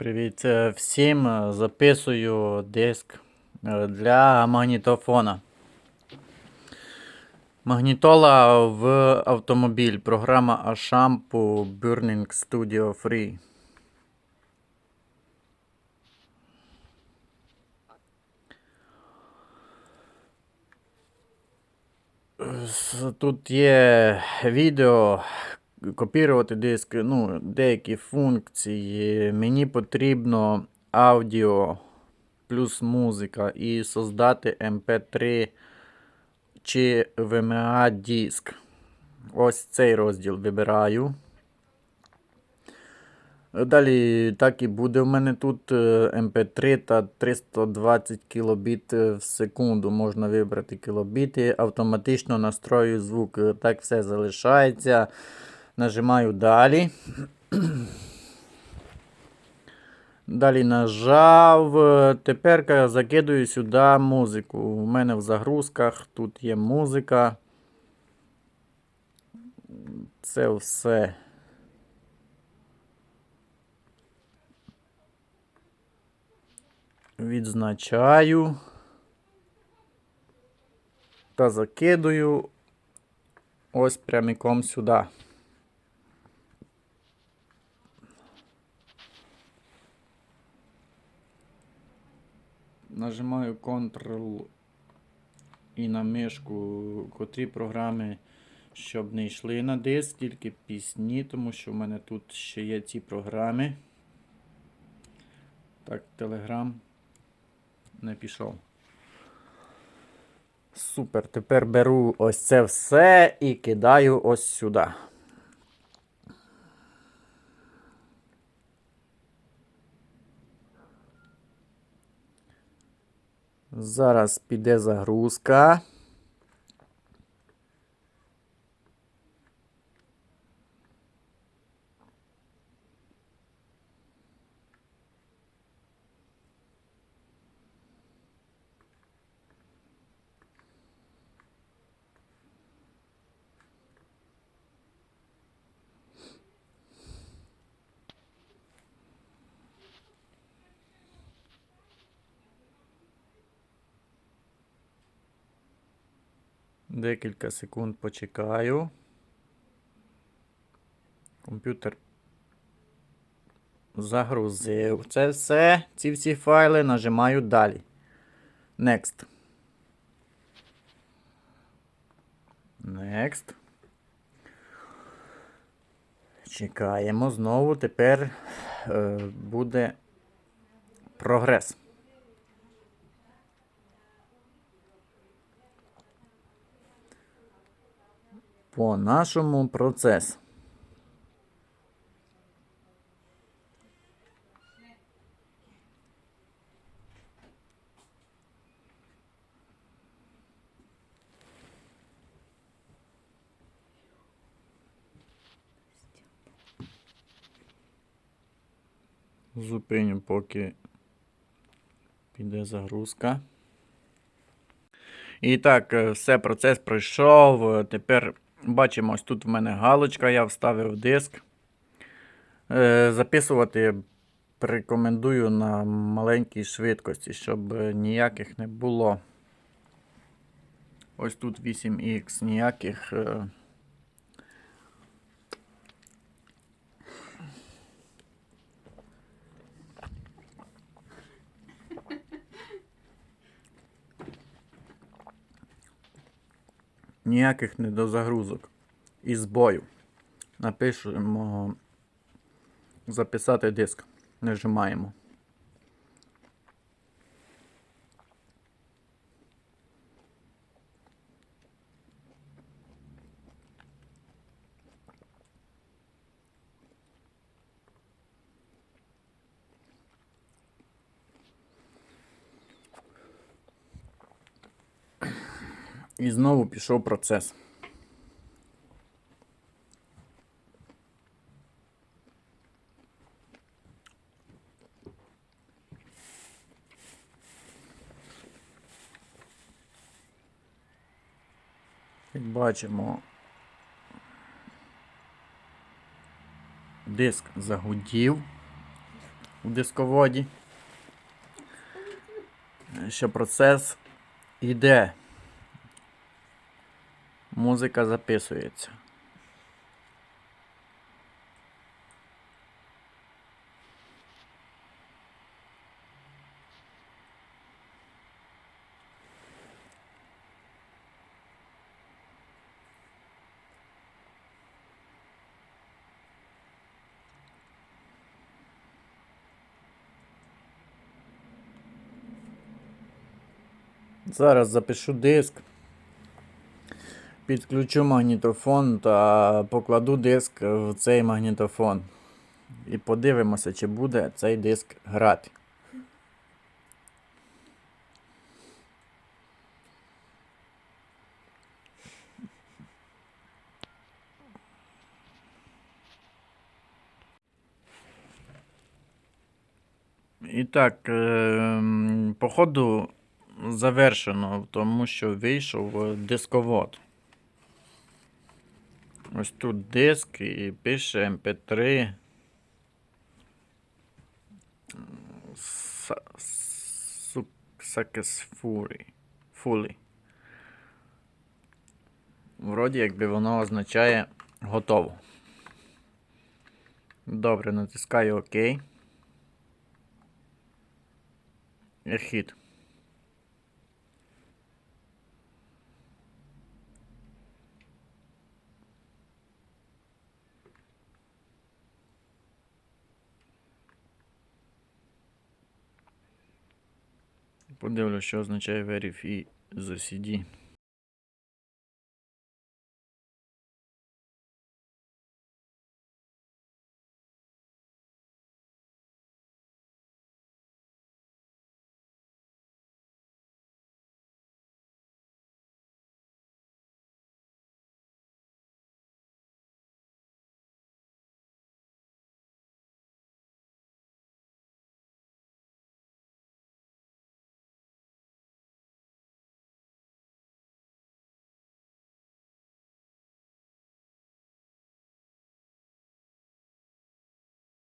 Привіт е, всім. Е, Записую диск е, для магнітофона. Магнітола в автомобіль. Програма Ashampu Burning Studio Free. Тут є відео, копірувати диск, ну, деякі функції. Мені потрібно аудіо плюс музика і создати MP3 чи VMA диск. Ось цей розділ вибираю. Далі так і буде в мене тут е, MP3 та 320 кілобіт в секунду. Можна вибрати кілобіти, автоматично настрою звук. Е, Так все залишається. Нажимаю далі. Далі нажав. Тепер закидую сюди музику. У мене в загрузках тут є музика. Це все. Відзначаю та закидую ось прямиком сюди. Нажимаю Ctrl і на мишку котрі програми, щоб не йшли на диск, тільки пісні, тому що в мене тут ще є ці програми. Так, Telegram не пішов. Супер. Тепер беру ось це все і кидаю ось сюди. Зараз піде загрузка. Декілька секунд почекаю. Комп'ютер загрузив. Це все. Ці всі файли нажимаю далі. Next. Next. Чекаємо знову. Тепер е, буде прогрес. По нашому процесу. Зупиню, поки піде загрузка. І так, е, все, процес пройшов. Е, Тепер бачимо, ось тут в мене галочка, я вставив диск. Е, Записувати рекомендую на маленькій швидкості, щоб е, ніяких не було. Ось тут 8х, ніяких. Ніяких недозагрузок і збою. Напишемо записати диск. Нажимаємо. І знову пішов процес. Як бачимо, диск загудів. у дисководі, що процес йде. Музика записується. Зараз запишу диск, підключу магнітофон та покладу диск в цей магнітофон. І подивимося, чи буде цей диск грати. І так, ем, походу завершено, тому що вийшов дисковод. Ось тут диск і пише MP3. Sa- su- Successfully. Fully. Вроді якби воно означає готово. Добре, натискаю ОК. Хід. Подивлюсь, що означає verify the CD.